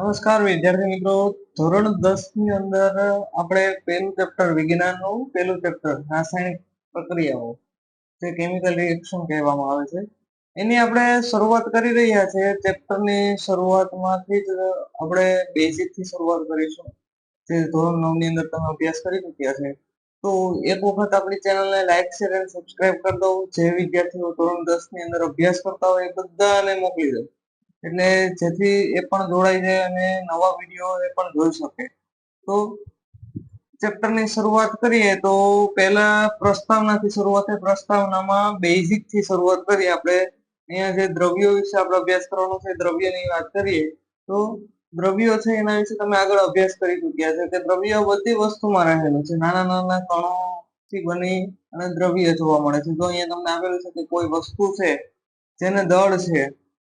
નમસ્કાર, વિદ્યાર્થી મિત્રો. ધોરણ દસની અંદર આપણે પહેલું ચેપ્ટર, વિજ્ઞાનનું પહેલું ચેપ્ટર, રાસાયણિક પ્રક્રિયાઓ, જે કેમિકલ રિએક્શન કહેવામાં આવે છે. એની આપણે શરૂઆત કરી રહ્યા છે. ચેપ્ટરની શરૂઆતમાંથી જ આપણે બેઝિકથી શરૂઆત કરીશું. જે ધોરણ નવની અંદર તમે અભ્યાસ કરી ચૂક્યા છે. તો એક વખત આપણી ચેનલને લાઈક શેર અને સબસ્ક્રાઇબ કરી દો. જે વિદ્યાર્થીઓ ધોરણ દસની અંદર અભ્યાસ કરતા હોય એ બધાને મોકલી દો. એટલે જેથી એ પણ જોડાઈ જાય અને નવા વીડિયો એ પણ જોઈ શકે. તો ચેપ્ટરની શરૂઆત કરીએ તો પહેલા પ્રસ્તાવનાથી શરૂઆત પ્રસ્તાવનામાં બેઝિકથી શરૂઆત કરીએ આપણે. અહીંયા જે દ્રવ્યો વિશે આપણે અભ્યાસ કરવાનો છે, દ્રવ્યની વાત કરીએ, તો દ્રવ્યો છે એના વિશે તમે આગળ અભ્યાસ કરી ચૂક્યા છે કે દ્રવ્ય બધી વસ્તુમાં રહેલું છે. નાના નાના કણોથી બની અને દ્રવ્ય જોવા મળે છે. તો અહીંયા તમને આપેલું છે કે કોઈ વસ્તુ છે, જેને દળ છે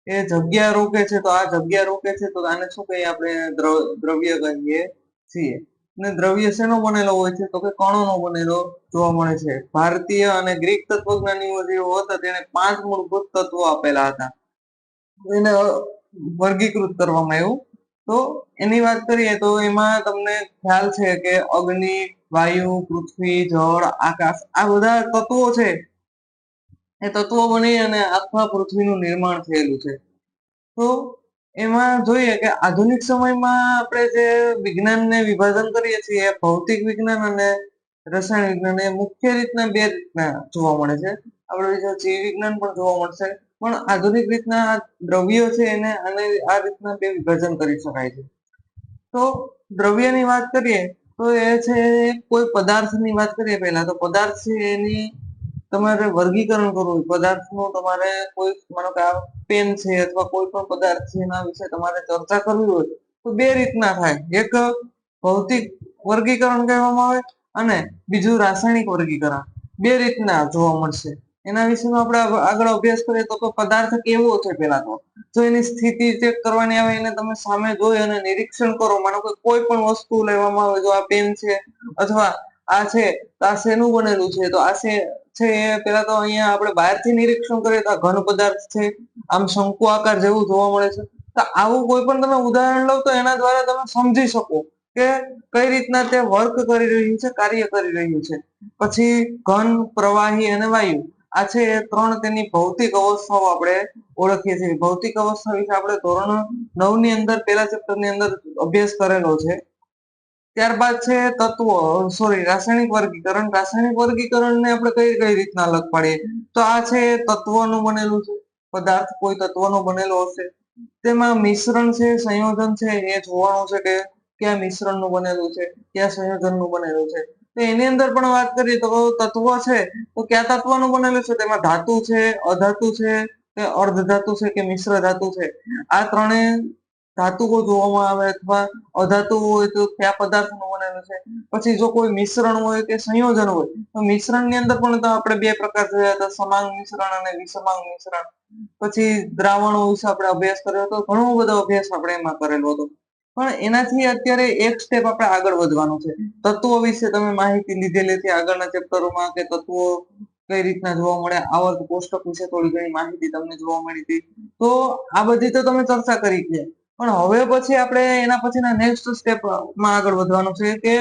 એ જગ્યા રોકે છે તો આ જગ્યા રોકે છે તો આને શું કહીએ આપણે દ્રવ્ય કહીએ? છીએ. ને દ્રવ્ય શેનો બનેલો હોય છે? તો કે કણોનો બનેલો જોવા મળે છે. ભારતીય અને ગ્રીક તત્વજ્ઞાનીઓ જેઓ હતા તેને પાંચ મૂળભૂત તત્વો આપેલા હતા. એને વર્ગીકૃત કરવામાં આવ્યું. તો એની વાત કરીએ તો એમાં તમને ખ્યાલ છે કે અગ્નિ, વાયુ, પૃથ્વી, જળ, આકાશ આ બધા તત્વો છે. એ તત્વો બની અને આખા પૃથ્વીનું નિર્માણ થયેલું છે. તો એમાં જોઈએ કે આધુનિક સમયમાં આપણે જે વિજ્ઞાનને વિભાજન કરીએ છીએ, ભૌતિક વિજ્ઞાન અને રસાયણ વિજ્ઞાન, એ મુખ્ય રીતના બે રીતના જોવા મળે છે. આપણે જીવ વિજ્ઞાન પણ જોવા મળશે. પણ આધુનિક રીતના દ્રવ્યો છે એને અને આ રીતના બે વિભાજન કરી શકાય છે. તો દ્રવ્યની વાત કરીએ તો એ છે કોઈ પદાર્થની વાત કરીએ પહેલા, તો પદાર્થ છે એની તમારે વર્ગીકરણ કરવું પદાર્થનું તમારે કોઈ, માનો કે આ પેન છે અથવા કોઈ પણ પદાર્થ છે એના વિશે તમારે ચર્ચા કરવી હોય, તો બે રીતના થાય. એક ભૌતિક વર્ગીકરણ કહેવામાં આવે અને બીજું રાસાયણિક વર્ગીકરણ. બે રીતના જોવા મળશે. એના વિશેનો આપણે આગળ અભ્યાસ કરીએ તો પદાર્થ કેવો છે પેલા તો? જો એની સ્થિતિ ચેક કરવાની આવે એને તમે સામે જોઈ અને નિરીક્ષણ કરો. માનો કે કોઈ પણ વસ્તુ લેવામાં આવે, જો આ પેન છે અથવા આ છે, તો આ શેનું બનેલું છે? તો આ છે છે, પેલા તો અહીંયા આપણે બહારથી નિરીક્ષણ કરીએ તો ઘન પદાર્થ છે, આમ શંકુ આકાર જેવું જોવા મળે છે. તો આવું કોઈ પણ તમે ઉદાહરણ લો તો એના દ્વારા તમે સમજી શકો કે કઈ રીતના તે વર્ક કરી રહ્યું છે, કાર્ય કરી રહ્યું છે. પછી ઘન, પ્રવાહી અને વાયુ. આ છે ત્રણ તેની ભૌતિક અવસ્થાઓ આપણે ઓળખીએ છીએ. ભૌતિક અવસ્થા વિશે આપણે ધોરણ નવની અંદર, પેલા ચેપ્ટરની અંદર અભ્યાસ કરેલો છે. ત્યારબાદ છે તત્વો. સોરી રાસાયણિક વર્ગીકરણ. રાસાયણિક વર્ગીકરણ ને આપણે કઈ કઈ રીતના પાડીએ? તો આ છે તત્વોનું બનેલું છે. પદાર્થ કોઈ તત્વનો બનેલો હશે. તેમાં મિશ્રણ છે, સંયોજન છે, એ જોવાનું છે કે ક્યાં મિશ્રણનું બનેલું છે, ક્યાં સંયોજનનું બનેલું છે. તો એની અંદર પણ વાત કરીએ તો તત્વ છે, તો કયા તત્વનું બનેલું છે? તેમાં ધાતુ છે, અધાતુ છે, કે અર્ધ ધાતુ છે, કે મિશ્ર ધાતુ છે? આ ત્રણેય ધાતુઓ જોવામાં આવે અથવા અધાતુઓ હોય તો કયા પદાર્થનું બનેલું છે? પછી જો કોઈ મિશ્રણ હોય કે સંયોજન હોય, તો મિશ્રણની અંદર પણ આપણે બે પ્રકાર જોયા હતા, સમાંગ મિશ્રણ અને વિસમાંગ મિશ્રણ. પછી દ્રાવણો વિશે આપણે અભ્યાસ કર્યો હતો, ઘણો બધો અભ્યાસ આપણે એમાં કરેલો હતો. પણ એનાથી અત્યારે એક સ્ટેપ આપણે આગળ વધવાનું છે. તત્વો વિશે તમે માહિતી લીધેલી હતી આગળના ચેપ્ટરોમાં કે તત્વો કઈ રીતના જોવા મળે, આવર્ત, કોષ્ટક વિશે થોડી ઘણી માહિતી તમને જોવા મળી હતી. તો આ બધી તો તમે ચર્ચા કરી છે. પણ હવે પછી આપણે એના પછીના નેક્સ્ટ સ્ટેપમાં આગળ વધવાનું છે કે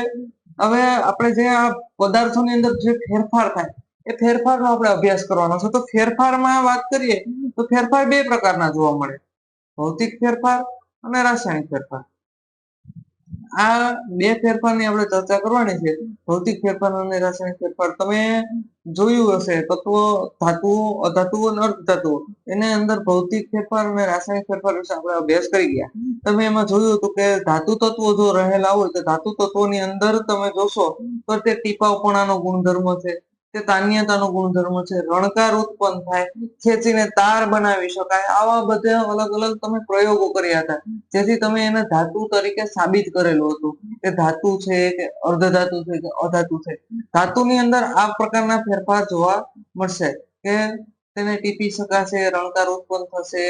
હવે આપણે જે આ પદાર્થોની અંદર જે ફેરફાર થાય, એ ફેરફારનો આપણે અભ્યાસ કરવાનો છે. તો ફેરફારમાં વાત કરીએ તો ફેરફાર બે પ્રકારના જોવા મળે. ભૌતિક ફેરફાર અને રાસાયણિક ફેરફાર. આ બે ફેરફારની આપણે ચર્ચા કરવાની છે. ભૌતિક ફેરફાર અને રાસાયણિક ફેરફાર. તમે જોયું હશે, તત્વો, ધાતુઓ, અધાતુઓ અને અર્ધધાતુઓ. એની અંદર ભૌતિક ફેરફાર અને રાસાયણિક ફેરફાર વિશે આપણે અભ્યાસ કરી ગયા. તમે એમાં જોયું હતું કે ધાતુ તત્વો જો રહેલા હોય, તો ધાતુ તત્વોની અંદર તમે જોશો, તો તે ટીપાવપણાનો ગુણધર્મ છે. તે તાન્યતાનો ગુણધર્મ છે. રણકાર ઉત્પન્ન થાય, ખેંચીને તાર બનાવી શકાય. આવા બધા અલગ અલગ તમે પ્રયોગો કર્યા હતા. જેથી તમે એને ધાતુ તરીકે સાબિત કરેલું હતું. કે ધાતુ છે કે અર્ધધાતુ છે કે અધાતુ છે. ધાતુની અંદર આ પ્રકારના ફેરફાર જોવા મળશે કે તેને ટીપી શકાશે, રણકાર ઉત્પન્ન થશે,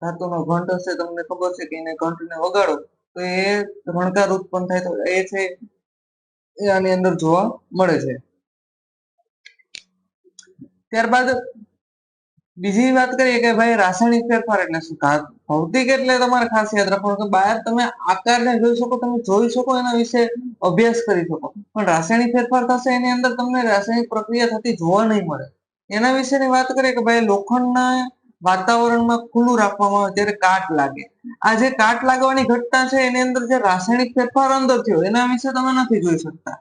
ધાતુનો ઘંટ હશે. તમને ખબર છે કે એને ઘંટને વગાડો, તો એ રણકાર ઉત્પન્ન થાય તો એ છે એ આની અંદર જોવા મળે છે. ત્યારબાદ બીજી વાત કરીએ કે ભાઈ રાસાયણિક ફેરફાર એટલે શું? ભૌતિક એટલે તમારે ખાસ યાદ રાખવાનું કે બહાર તમે આકારને જોઈ શકો, તમે જોઈ શકો, એના વિશે અભ્યાસ કરી શકો. પણ રાસાયણિક ફેરફાર થશે, એની અંદર તમને રાસાયણિક પ્રક્રિયા થતી જોવા નહીં મળે. એના વિશેની વાત કરીએ કે ભાઈ લોખંડના વાતાવરણમાં ખુલ્લું રાખવામાં આવે, ત્યારે કાટ લાગે. આ જે કાટ લાગવાની ઘટના છે, એની અંદર જે રાસાયણિક ફેરફાર અંદર થયો, એના વિશે તમે નથી જોઈ શકતા.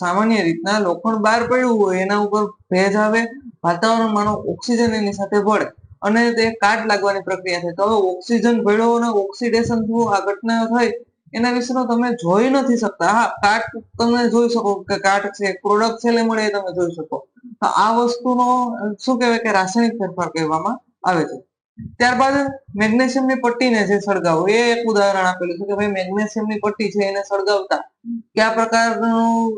સામાન્ય રીતના લોખંડ બહાર પડ્યું હોય, એના ઉપર ભેજ આવે વાતાવરણમાંનો ઓક્સિજન એની સાથે ભળે અને તે કાટ લાગવાની પ્રક્રિયા થાય. તો હવે ઓક્સિજન ભળ્યો અને ઓક્સિડેશન થયું આ ઘટના થઈ એના વિશેનો તમે જોઈ નથી શકતા. હા, કાટ તમે જોઈ શકો કે કાટ છે પ્રોડક્ટ છેલ્લે મળે એ તમે જોઈ શકો. આ વસ્તુનો શું કહેવાય કે રાસાયણિક ફેરફાર કહેવામાં આવે છે. ત્યારબાદ મેગ્નેશિયમની પટ્ટીને જે સળગાવો, એ એક ઉદાહરણ આપેલું છે કે ભાઈ મેગ્નેશિયમની પટ્ટી છે એને સળગાવતા. કયા પ્રકારનું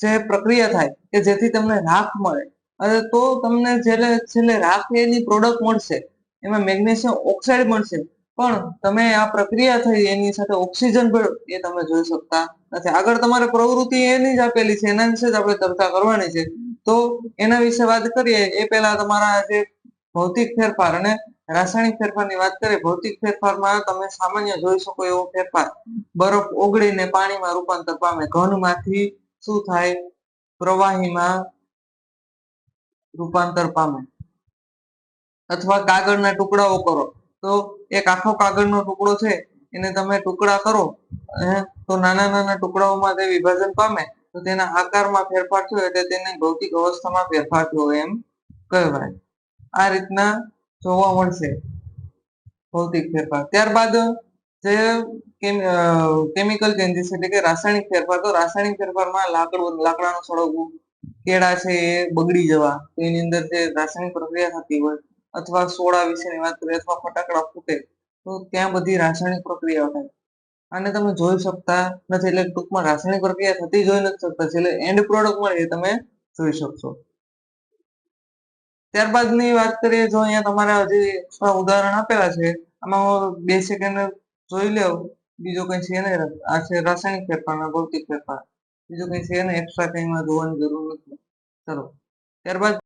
જે પ્રક્રિયા થાય, કે જેથી તમને રાખ મળે. અને તો તમને છેલ્લે છેલ્લે રાખ એની પ્રોડક્ટ મળશે. એમાં મેગ્નેશિયમ ઓક્સાઇડ મળશે. પણ તમે આ પ્રક્રિયા થઈ એની સાથે ઓક્સિજન ભળ્યો એ તમે જોઈ શકતા નથી. આગળ તમારે પ્રવૃત્તિ એની જ આપેલી છે, એના વિશે જ આપણે ચર્ચા કરવાની છે. તો એના વિશે વાત કરીએ, એ પહેલા તમારા જે ભૌતિક ફેરફાર અને રાસાયણિક ફેરફારની વાત કરીએ, ભૌતિક ફેરફારમાં તમે સામાન્ય જોઈ શકો એવો ફેરફાર. બરફ ઓગળીને પાણીમાં રૂપાંતર પામે. ઘનમાંથી શું થાય? પ્રવાહીમાં રૂપાંતર પામે. અથવા કાગળના ટુકડાઓ કરો. તો એક આખો કાગળનો ટુકડો છે, એને તમે ટુકડા કરો તો નાના નાના ટુકડાઓમાં તે વિભાજન પામે. તો તેના આકારમાં ફેરફાર થયો એટલે તેને ભૌતિક અવસ્થામાં ફેરફાર થયો એમ કહેવાય. આ રીતના જોવા મળશે ભૌતિક ફેરફાર. ત્યારબાદ જે કેમિકલ ચેન્જીસ એટલે કે રાસાયણિક ફેરફાર, તો રાસાયણિક ફેરફારમાં લાકડું, લાકડાનું સળગવું, કેળા છે એ બગડી જવા એની અંદર જે રાસાયણિક પ્રક્રિયા થતી હોય અથવા સોડા વિશેની વાત કરીએ અથવા ફટાકડા ફૂટે, તો ત્યાં બધી રાસાયણિક પ્રક્રિયાઓ થાય. આને તમે જોઈ શકતા નથી, એટલે ટૂંકમાં રાસાયણિક પ્રક્રિયા થતી જોઈ નથી શકતા એટલે એન્ડ પ્રોડક્ટ મળે એ તમે જોઈ શકશો. ત્યારબાદની વાત કરીએ જો અહીંયા તમારે હજી ઉદાહરણ આપેલા છે. આમાં હું બે સેકન્ડ જોઈ લેવ બીજો કઈ છે નહીં. આ છે રાસાયણિક ફેરફાર ભૌતિક ફેરફાર. બીજું કઈ છે નહીં. એક્સ્ટ્રા કઈ એમાં જોવાની જરૂર નથી. ચલો. ત્યારબાદ